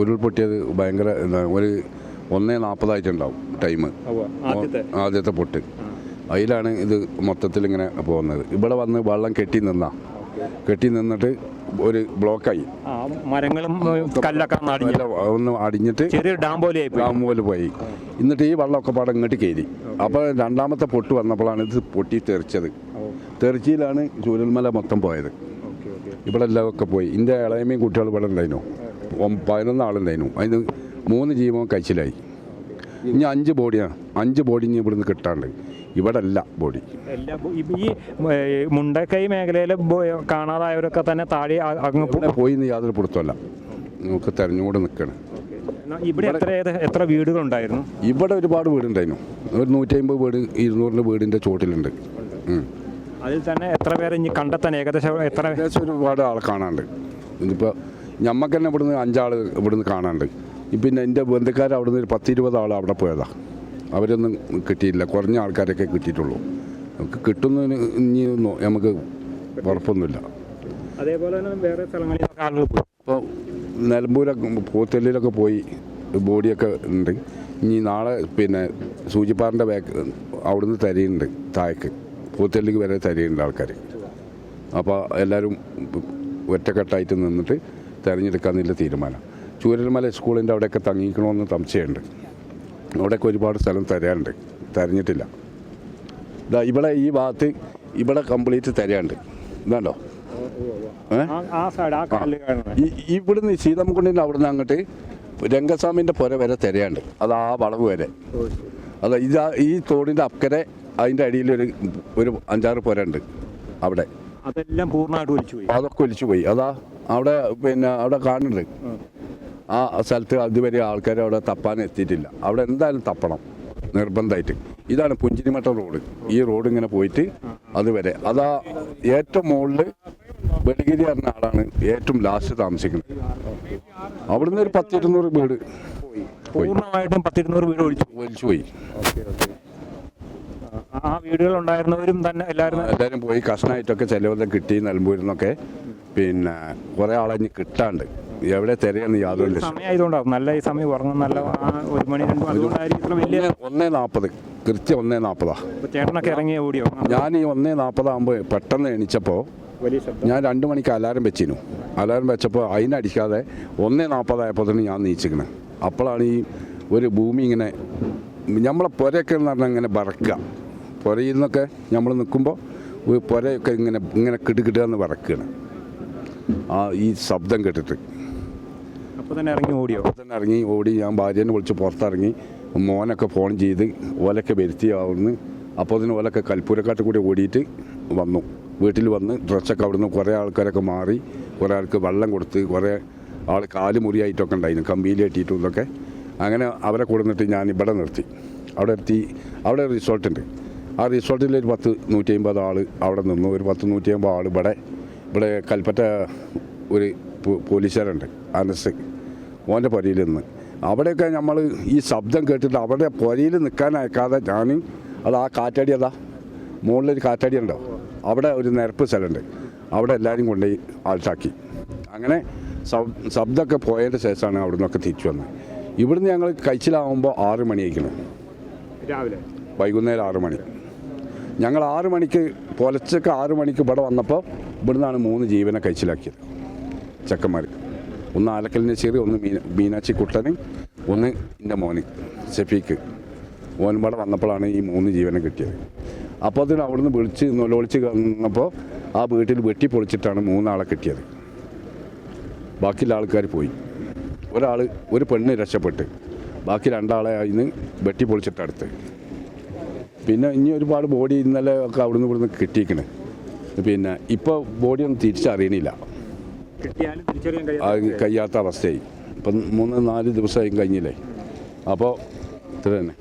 ഉരുൾപൊട്ടിയത് ഭയങ്കര ഒരു ഒന്നേ നാൽപ്പതായിട്ടുണ്ടാവും ടൈം. ആദ്യത്തെ? പൊട്ട്. അതിലാണ് ഇത് മൊത്തത്തിൽ ഇങ്ങനെ പോകുന്നത്. ഇവിടെ വന്ന് വെള്ളം കെട്ടി നിന്നാ. കെട്ടി നിന്നിട്ട് ഒരു ബ്ലോക്കായി. മരങ്ങളും കല്ലൊക്കെ ഒന്ന് അടിഞ്ഞിട്ട് ചെറിയ ഡാം പോലെ പോയി ഡാം പോലെ പോയി. എന്നിട്ട് ഈ വെള്ളമൊക്കെ പാടെ ഇങ്ങോട്ട് കയറി. അപ്പോൾ രണ്ടാമത്തെ പൊട്ട് വന്നപ്പോഴാണ് ഇത് പൊട്ടി തെറിച്ചത്. തെറിച്ചിയിലാണ് ചൂരൽമല മൊത്തം പോയത്. ഇവിടെ എല്ലാം ഒക്കെ പോയി. എന്റെ ഇളയമയും കുട്ടികൾ ഇവിടെ ഉണ്ടായിരുന്നു. പതിനൊന്ന് ആളുണ്ടായിരുന്നു. അതിന് മൂന്ന് ജീവൻ കഴിച്ചിലായി ഇനി അഞ്ച് ബോഡിയാണ് അഞ്ച് ബോഡി ഇനി ഇവിടുന്ന് കിട്ടാണ്ട് ഇവിടെ അല്ല ബോഡി ഈ മുണ്ടക്കൈ മേഖലയിൽ കാണാതായവരൊക്കെ തന്നെ താഴെ അങ്ങ് പോയി നീ യാതൊരു പിടുത്തമല്ല നമുക്ക് തെരഞ്ഞുകൂടെ നിൽക്കണം ഇവിടെ എത്ര എത്ര വീടുകളുണ്ടായിരുന്നു? ഇവിടെ ഒരുപാട് വീടുണ്ടായിരുന്നു. ഒരു നൂറ്റി അമ്പത് വീട് ഇരുന്നൂറിന്റെ വീടിന്റെ ചോട്ടിലുണ്ട്. അതിൽ തന്നെ എത്ര പേരെ ഇനി കണ്ടെത്താൻ ഏകദേശം എത്ര ഏകദേശം ഒരുപാട് ആൾ കാണാണ്ട് ഇതിപ്പോൾ ഞമ്മക്ക് തന്നെ ഇവിടുന്ന് അഞ്ചാൾ ഇവിടുന്ന് കാണാണ്ട് പിന്നെ എന്റെ ബന്ധുക്കാർ അവിടുന്ന് ഒരു പത്തിരുപത് ആൾ അവിടെ പോയതാ. അവരൊന്നും കിട്ടിയില്ല. കുറഞ്ഞ ആൾക്കാരൊക്കെ കിട്ടിയിട്ടുള്ളൂ. നമുക്ക് കിട്ടുന്നതിന് ഇനി ഒന്നും നമുക്ക് ഉറപ്പൊന്നുമില്ല. അതേപോലെ തന്നെ വേറെ സ്ഥലങ്ങളിൽ ആളുകൾ പോയി. ഇപ്പോൾ നിലമ്പൂരൊക്കെ പോത്തെല്ലിലൊക്കെ പോയി ബോഡിയൊക്കെ ഉണ്ട്. ഇനി നാളെ പിന്നെ സൂചിപ്പാറിന്റെ ബാക്ക് അവിടുന്ന് തരിയുണ്ട് താഴേക്ക്. പോത്തെല്ലിക്ക് വരെ തരിയുണ്ട് ആൾക്കാർ അപ്പോൾ എല്ലാവരും ഒറ്റക്കെട്ടായിട്ട് നിന്നിട്ട് തിരഞ്ഞെടുക്കാമെന്നില്ല തീരുമാനം. ചൂരൽമല സ്കൂളിന്റെ അവിടെയൊക്കെ തങ്ങിക്കണമെന്ന് സംശയമുണ്ട്. അവിടെയൊക്കെ ഒരുപാട് സ്ഥലം തരാനുണ്ട്. തിരഞ്ഞിട്ടില്ല. ഇതാ ഇവിടെ ഈ ഭാഗത്ത് ഇവിടെ കംപ്ലീറ്റ് തരാനുണ്ട്. ഇതാണ്ടോ? ഇവിടുന്ന് സീതമ്മക്കുണ്ടിന്റെ അവിടുന്ന് അങ്ങോട്ട് രംഗസ്വാമിന്റെ പുര വരെ തിരയാണ്ട് അത് ആ വളവ് വരെ. അതാ ഇതാ ഈ തോടിന്റെ അക്കരെ അതിന്റെ അടിയിലൊരു ഒരു അഞ്ചാറ് പോരണ്ട് അവിടെ. അതെല്ലാം പൂർണമായിട്ട് ഒലിച്ചു പോയി. അതൊക്കെ ഒലിച്ചു പോയി. അതാ അവിടെ പിന്നെ അവിടെ കാണുന്നുണ്ട്. ആ സ്ഥലത്ത് അതുവരെ ആൾക്കാർ അവിടെ തപ്പാൻ എത്തിയിട്ടില്ല. അവിടെ എന്തായാലും തപ്പണം നിർബന്ധമായിട്ട്. ഇതാണ് പുഞ്ചിരിമട്ട റോഡ്. ഈ റോഡ് ഇങ്ങനെ പോയിട്ട് അതുവരെ. അതാ ഏറ്റവും മുകളിൽ വെളിഗിരി പറഞ്ഞ ആളാണ് ഏറ്റവും ലാസ്റ്റ് താമസിക്കുന്നത്. അവിടുന്ന് ഒരു പത്തിരുന്നൂറ് വീട് പൂർണമായിട്ടും പത്തിരുന്നൂറ് വീട് ഒഴിച്ചു ഒഴിച്ചു പോയി. ആ- വീടുകൾ ഉണ്ടായിരുന്നവരും തന്നെ എല്ലാവരും എല്ലാവരും പോയി കഷ്ണമായിട്ടൊക്കെ ചെലവെല്ലാം കിട്ടി നിലമ്പൂരിൽ നിന്നൊക്കെ പിന്നെ കുറേ ആളെ ഇനി കിട്ടാണ്ട്. എവിടെ തിരയെന്ന് യാതൊരു സമയമായതുകൊണ്ടാവും നല്ല ഈ സമയം ഉറങ്ങും നല്ല ആ ഒരു മണി രണ്ട് മണി അതുകൊണ്ടായിരിക്കും ഇത്ര വലിയ ഒന്നേ നാൽപ്പത് കൃത്യം ഒന്നേ നാൽപ്പതാ ഇപ്പൊ ചേട്ടനൊക്കെ ഇറങ്ങി ഓടിയോ? ഞാൻ ഈ ഒന്നേ നാൽപ്പതാകുമ്പോൾ പെട്ടെന്ന് എണീച്ചപ്പോൾ വലിയ ശബ്ദം. ഞാൻ രണ്ട് മണിക്ക് അലാരം വെച്ചിരുന്നു അലാരം വെച്ചപ്പോൾ അതിനടിക്കാതെ ഒന്നേ നാൽപ്പതായപ്പോൾ തന്നെ ഞാൻ നീച്ചിക്കണേ. അപ്പോഴാണ് ഈ ഒരു ഭൂമി ഇങ്ങനെ നമ്മളെ പുരയൊക്കെ എന്ന് പറഞ്ഞാൽ ഇങ്ങനെ വറക്കുക പുരയിൽ നിന്നൊക്കെ നമ്മൾ നിൽക്കുമ്പോൾ പുരയൊക്കെ ഇങ്ങനെ ഇങ്ങനെ കിടുകിടുക എന്ന് വറക്കുകയാണ് ആ ഈ ശബ്ദം കേട്ടിട്ട്. അപ്പോൾ തന്നെ ഇറങ്ങി ഓടിയോ? അപ്പോൾ തന്നെ ഇറങ്ങി ഓടി. ഞാൻ ഭാര്യേനെ വിളിച്ച് പുറത്തിറങ്ങി. മോനൊക്കെ ഫോൺ ചെയ്ത് ഓലൊക്കെ വരുത്തി അവിടുന്ന്. അപ്പോൾ അതിന് ഓലൊക്കെ കൽപ്പൂരക്കാട്ട് കൂടി ഓടിയിട്ട് വന്നു. വീട്ടിൽ വന്ന് ഡ്രസ്സൊക്കെ അവിടുന്ന് കുറേ ആൾക്കാരൊക്കെ മാറി കുറേ ആൾക്ക് വെള്ളം കൊടുത്ത് കുറേ ആൾ കാൽ മുറിയായിട്ടൊക്കെ ഉണ്ടായിരുന്നു കമ്പിയിൽ കെട്ടിയിട്ടും ഇതൊക്കെ. അങ്ങനെ അവരെ കൊടുന്നിട്ട് ഞാൻ ഇവിടെ നിർത്തി. അവിടെ എത്തി അവിടെ റിസോർട്ട് ഉണ്ട് ആ റിസോർട്ടിൽ ഒരു പത്ത് നൂറ്റി അമ്പത് ആൾ അവിടെ നിന്നു. ഒരു പത്ത് നൂറ്റി അമ്പത് ആൾ ഇവിടെ ഇവിടെ കൽപ്പറ്റ ഒരു പോലീസുകാരുണ്ട് അനസ് ഓന്റെ പുരയിൽ നിന്ന്. അവിടെയൊക്കെ നമ്മൾ ഈ ശബ്ദം കേട്ടിട്ട് അവിടെ പുരയിൽ നിൽക്കാൻ അയക്കാതെ ഞാൻ അത് ആ കാറ്റാടി അതാ മുകളിലൊരു കാറ്റാടി ഉണ്ടോ? അവിടെ ഒരു നിരപ്പ് സ്ഥലമുണ്ട്. അവിടെ എല്ലാവരും കൊണ്ടുപോയി ആൾട്ടാക്കി അങ്ങനെ ശബ്- ശബ്ദമൊക്കെ പോയതിന്റെ ശേഷമാണ് അവിടെ നിന്നൊക്കെ തിരിച്ചു വന്നത് ഇവിടുന്ന് ഞങ്ങൾ കഴിച്ചിലാവുമ്പോൾ ആറ് മണിയായിരിക്കണം. രാവിലെ? വൈകുന്നേരം ആറ് മണി. ഞങ്ങൾ ആറു മണിക്ക് പുലച്ചക്ക് ആറു മണിക്ക് ഇവിടെ വന്നപ്പോൾ ഇവിടുന്നാണ് മൂന്ന് ജീവനെ കഴിച്ചിലാക്കിയത് ചെക്കന്മാർ ഒന്ന് ആലക്കൽ ചെറിയ ഒന്ന് മീന മീനാച്ചി കുട്ടന് ഒന്ന് എന്റെ മോന് ഷെഫീക്ക്. ഓൻ ഇവിടെ വന്നപ്പോഴാണ് ഈ മൂന്ന് ജീവനെ കിട്ടിയത്. അപ്പോൾ അതിന് അവിടുന്ന് വിളിച്ച് നൊലൊളിച്ച് വന്നപ്പോൾ ആ വീട്ടിൽ വെട്ടി പൊളിച്ചിട്ടാണ് മൂന്നാളെ കിട്ടിയത്. ബാക്കിയുള്ള ആൾക്കാർ പോയി. ഒരാൾ ഒരു പെണ്ണ് രക്ഷപ്പെട്ട്. ബാക്കി രണ്ടാളെ അതിന് വെട്ടി പൊളിച്ചിട്ടടുത്ത്. പിന്നെ ഇനി ഒരുപാട് ബോഡി ഇന്നലെ ഒക്കെ അവിടെ നിന്ന് ഇവിടുന്ന് കിട്ടിയിരിക്കണ് പിന്നെ ഇപ്പോൾ ബോഡി ഒന്നും തിരിച്ചറിയണില്ല. കഴിയാത്ത അവസ്ഥയായി. ഇപ്പം മൂന്ന് നാല് ദിവസമായി കഴിഞ്ഞില്ലേ? അപ്പോൾ ഇത്ര തന്നെ